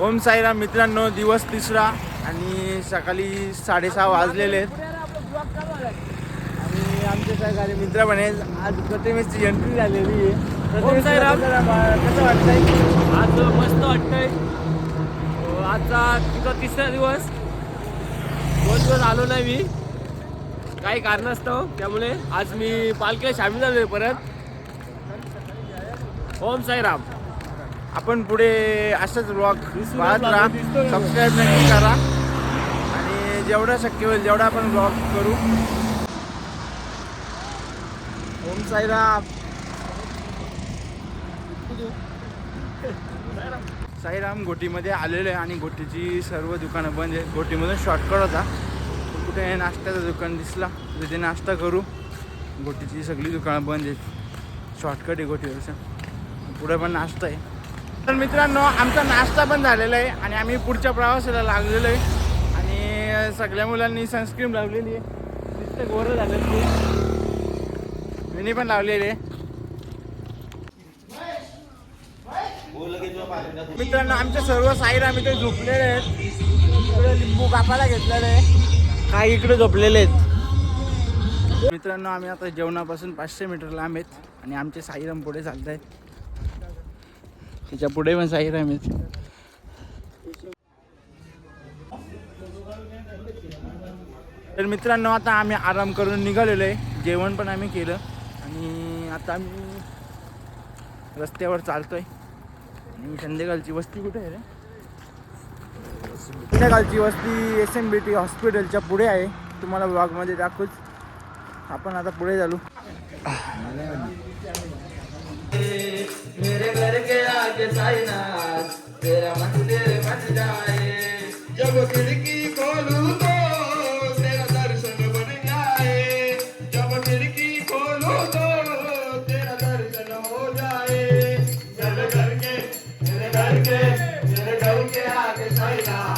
ओम साईराम मित्रांनो दिवस तिसरा आणि सकाळी साडेसहा वाजलेले आहेत. आणि आमचे सहकारी मित्र म्हणे आज प्रतिमेची एंट्री झालेली आहे. प्रतिमेश साईराम. कसं वाटतंय? आज मस्त वाटतंय. अं, आजचा तिचा तिसरा दिवस. दोन दिवस आलो नाही मी. काही कारणास्तव त्यामुळे आज मी पालखीला सामील झालोय परत. ओम साईराम. आपण पुढे असंच ब्लॉग पाहत राहा. सबस्क्राईब नक्की करा. आणि जेवढं शक्य होईल जेवढा आपण ब्लॉग करू. ओम साईराम. साईराम घोटीमध्ये आलेलो आहे आणि घोटीची सर्व दुकानं बंद आहेत. घोटीमधून शॉर्टकट होता. कुठे नाश्त्याचं दुकान दिसला. तिथे नाश्ता करू. घोटीची सगळी दुकानं बंद आहेत. शॉर्टकट आहे घोटीवरचं पुढे पण नाश्ता आहे. तर मित्रांनो आमचा नाश्ता पण झालेला आहे आणि आम्ही पुढच्या प्रवासाला लागलेलो आहे. आणि सगळ्या मुलांनी सनस्क्रीन लावलेली आहे. नुसतं गोरं झालेलं आहे पण लावलेली आहे. मित्रांनो आमच्या सर्व साईर आम्ही ते झोपलेले आहेत. इकडे लिंबू कापायला घेतलेले आहे. काही इकडे झोपलेले आहेत. मित्रांनो आम्ही आता जेवणापासून पाचशे मीटर लांब आहेत आणि आमचे साईराम पुढे चालत आहेत त्याच्या पुढे पण साईराम आहेत तर मित्रांनो आता आम्ही आराम करून निघालेलो आहे. जेवण पण आम्ही केलं. आणि आता आम्ही रस्त्यावर चालतोय. आणि संध्याकाळची वस्ती कुठे आहे रे? संध्याकाळची वस्ती एस एम बी टी हॉस्पिटलच्या पुढे आहे. तुम्हाला ब्लॉगमध्ये दाखवूच. आपण आता पुढे चालू. मेरे घर के आगे साईनाथ तेरा मंदिर बन जाए। जब खिड़की खोलू तो तेरा दर्शन बन जाए। जब खिड़की खोलू तो तेरा दर्शन हो जाए। मेरे घर के मेरे घर के मेरे घर के आगे साईनाथ।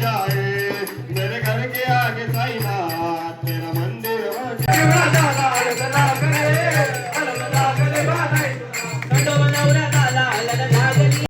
जाए